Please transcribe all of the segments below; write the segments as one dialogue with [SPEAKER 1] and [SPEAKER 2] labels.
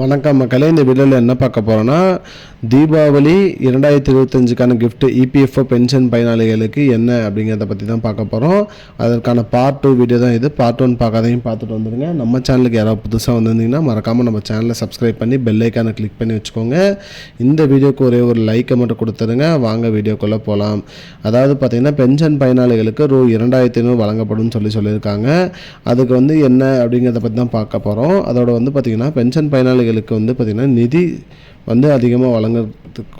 [SPEAKER 1] வணக்கம் மக்களே இந்த வீடியோவில் என்ன பார்க்க போகிறோன்னா தீபாவளி இரண்டாயிரத்தி இருபத்தஞ்சுக்கான கிஃப்ட்டு இபிஎஃப்ஓ பென்ஷன் பயனாளிகளுக்கு என்ன அப்படிங்கிறத பற்றி தான் பார்க்க போகிறோம் அதற்கான பார்ட் டூ வீடியோ தான் இது. பார்ட் ஒன் பார்க்காதையும் பார்த்துட்டு வந்துடுங்க நம்ம சேனலுக்கு யாராவது புதுசாக வந்திருந்தீங்கன்னா மறக்காமல் நம்ம சேனலை சப்ஸ்கிரைப் பண்ணி பெல்லைக்கான கிளிக் பண்ணி வச்சுக்கோங்க. இந்த வீடியோக்கு ஒரே ஒரு லைக்கை மட்டும் கொடுத்துருங்க. வாங்க வீடியோக்குள்ளே போகலாம் அதாவது பார்த்திங்கன்னா பென்ஷன் பயனாளிகளுக்கு ரூ இரண்டாயிரத்தி ஐநூறு வழங்கப்படும் சொல்லி சொல்லியிருக்காங்க. அதுக்கு வந்து என்ன அப்படிங்கிறத பற்றி தான் பார்க்க போகிறோம் அதோட வந்து பார்த்திங்கன்னா பென்ஷன் பயனாளிகள் விவசாயிகளுக்கு வந்து பார்த்திங்கன்னா நிதி வந்து அதிகமாக வழங்க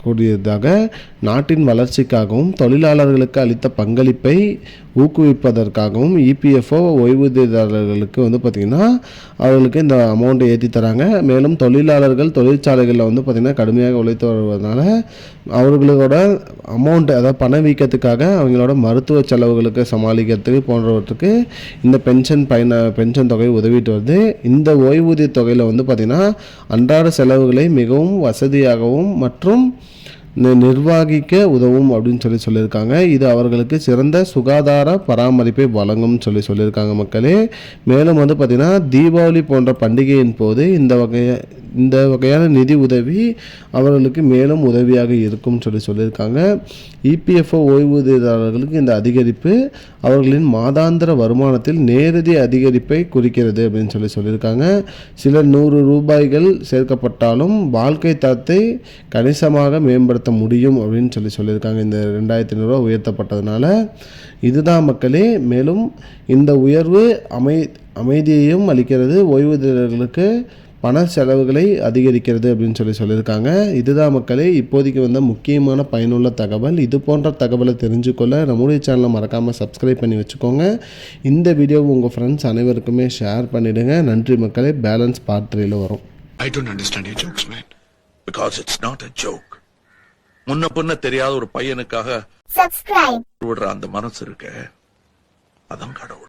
[SPEAKER 1] கூடியதாக நாட்டின் வளர்ச்சிக்காகவும் தொழிலாளர்களுக்கு அளித்த பங்களிப்பை ஊக்குவிப்பதற்காகவும் இபிஎஃப்ஓ ஓய்வூதியதாரர்களுக்கு வந்து பார்த்திங்கன்னா அவர்களுக்கு இந்த அமௌண்ட்டை ஏற்றி தராங்க. மேலும் தொழிலாளர்கள் தொழிற்சாலைகளில் வந்து பார்த்திங்கன்னா கடுமையாக உழைத்து வருவதனால அவர்களோட அமௌண்ட் அதாவது பணவீக்கத்துக்காக அவங்களோட மருத்துவ செலவுகளுக்கு சமாளிக்கிறதுக்கு போன்றவற்றுக்கு இந்த பென்ஷன் பயண பென்ஷன் தொகை உதவிட்டு வருது. இந்த ஓய்வூதிய தொகையில் வந்து பார்த்திங்கன்னா அன்றாட செலவுகளை மிகவும் வசதியாகவும் மற்றும் நிர்வகிக்க உதவும் அப்படின்னு சொல்லி சொல்லியிருக்காங்க. இது அவர்களுக்கு சிறந்த சுகாதார பராமரிப்பை வழங்கும்னு சொல்லி சொல்லியிருக்காங்க மக்களே. மேலும் வந்து பார்த்திங்கன்னா தீபாவளி போன்ற பண்டிகையின் போது இந்த வகையை இந்த வகையான நிதி உதவி அவர்களுக்கு மேலும் உதவியாக இருக்கும்னு சொல்லி சொல்லியிருக்காங்க. இபிஎஃப்ஓ ஓய்வூதியதாரர்களுக்கு இந்த அதிகரிப்பு அவர்களின் மாதாந்திர வருமானத்தில் நேரடி அதிகரிப்பை குறிக்கிறது அப்படின்னு சொல்லி சொல்லியிருக்காங்க. சில நூறு ரூபாய்கள் சேர்க்கப்பட்டாலும் வாழ்க்கை தரத்தை கணிசமாக மேம்படுத்த முடியும் அப்படின்னு சொல்லி சொல்லியிருக்காங்க. இந்த ரெண்டாயிரத்தி ஐநூறுரூவா உயர்த்தப்பட்டதுனால இதுதான் மக்களே. மேலும் இந்த உயர்வு அமை அமைதியையும் அளிக்கிறது. ஓய்வூதியர்களுக்கு பண செலவுகளை அதிகரிக்கிறது அப்படின்னு சொல்லி சொல்லியிருக்காங்க. இதுதான் மக்களே இப்போதைக்கு வந்த முக்கியமான பயனுள்ள தகவல். இது போன்ற தகவலை தெரிஞ்சுக்கொள்ள நம்முடைய சேனலை மறக்காமல் சப்ஸ்கிரைப் பண்ணி வச்சுக்கோங்க. இந்த வீடியோவை உங்கள் ஃப்ரெண்ட்ஸ் அனைவருக்குமே ஷேர் பண்ணிவிடுங்க நன்றி மக்களே பேலன்ஸ் பார்ட் த்ரீல வரும்.
[SPEAKER 2] I don't understand your jokes, man. Because it's not a joke. முன்ன பின்ன தெரியாத ஒரு பையனுக்காக விடுற அந்த மனசு இருக்க. அதான் கடவுள்.